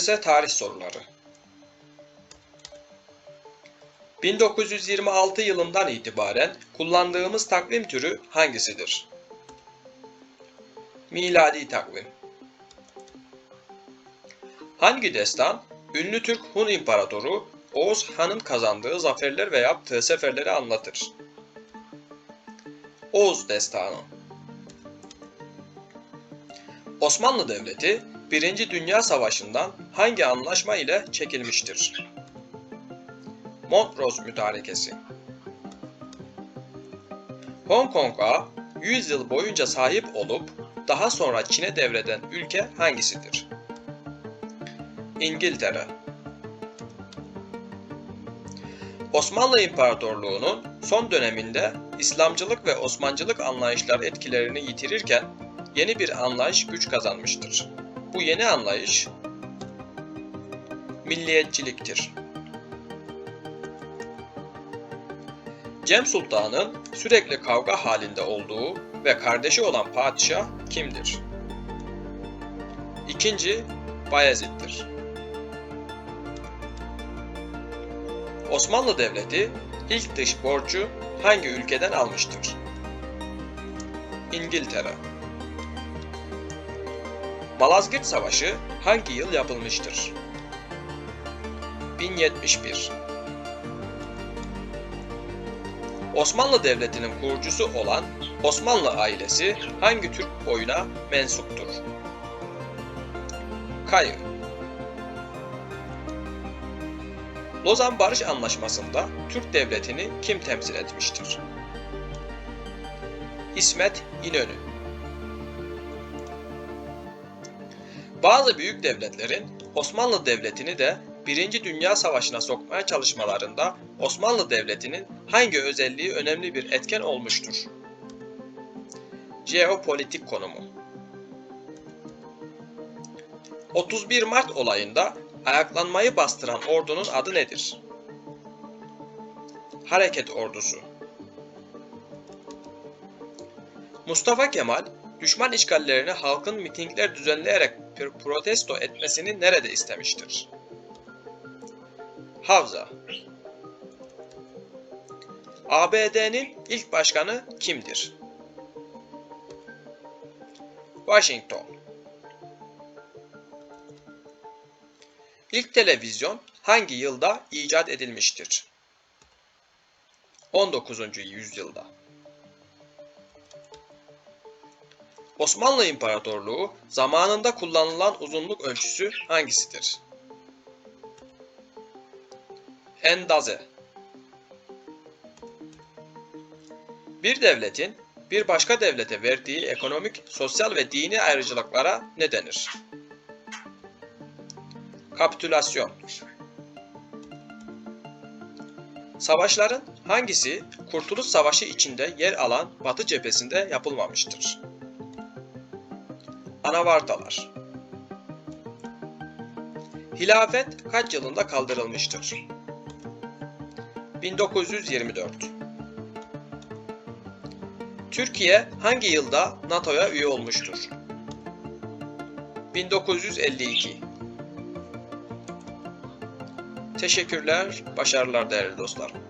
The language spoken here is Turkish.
ise tarih soruları. 1926 yılından itibaren kullandığımız takvim türü hangisidir? Miladi takvim. Hangi destan ünlü Türk Hun İmparatoru Oğuz Han'ın kazandığı zaferler ve yaptığı seferleri anlatır? Oğuz Destanı Osmanlı Devleti 1. Dünya Savaşı'ndan hangi anlaşma ile çekilmiştir? Montrose Mütarekesi Hong Kong'a 100 yıl boyunca sahip olup daha sonra Çin'e devreden ülke hangisidir? İngiltere Osmanlı İmparatorluğu'nun son döneminde İslamcılık ve Osmancılık anlayışları etkilerini yitirirken yeni bir anlayış güç kazanmıştır. Bu yeni anlayış milliyetçiliktir. Cem Sultan'ın sürekli kavga halinde olduğu ve kardeşi olan padişah kimdir? İkinci Bayezid'dir. Osmanlı Devleti ilk dış borcu hangi ülkeden almıştır? İngiltere. Malazgirt Savaşı hangi yıl yapılmıştır? 1071. Osmanlı Devleti'nin kurucusu olan Osmanlı ailesi hangi Türk boyuna mensuptur? Kayı Lozan Barış Anlaşması'nda Türk Devleti'ni kim temsil etmiştir? İsmet İnönü Bazı büyük devletlerin Osmanlı Devleti'ni de Birinci Dünya Savaşı'na sokmaya çalışmalarında Osmanlı Devleti'nin hangi özelliği önemli bir etken olmuştur? Jeopolitik konumu 31 Mart olayında ayaklanmayı bastıran ordunun adı nedir? Hareket Ordusu Mustafa Kemal, düşman işgallerini halkın mitingler düzenleyerek protesto etmesini nerede istemiştir? Havza ABD'nin ilk başkanı kimdir? Washington İlk televizyon hangi yılda icat edilmiştir? 19. yüzyılda. Osmanlı İmparatorluğu zamanında kullanılan uzunluk ölçüsü hangisidir? Endaze Bir devletin bir başka devlete verdiği ekonomik, sosyal ve dini ayrıcalıklara ne denir? Kapitülasyon Savaşların hangisi Kurtuluş Savaşı içinde yer alan Batı cephesinde yapılmamıştır? Anavartalar Hilafet kaç yılında kaldırılmıştır? 1924 Türkiye hangi yılda NATO'ya üye olmuştur? 1952 Teşekkürler, başarılar değerli dostlarım.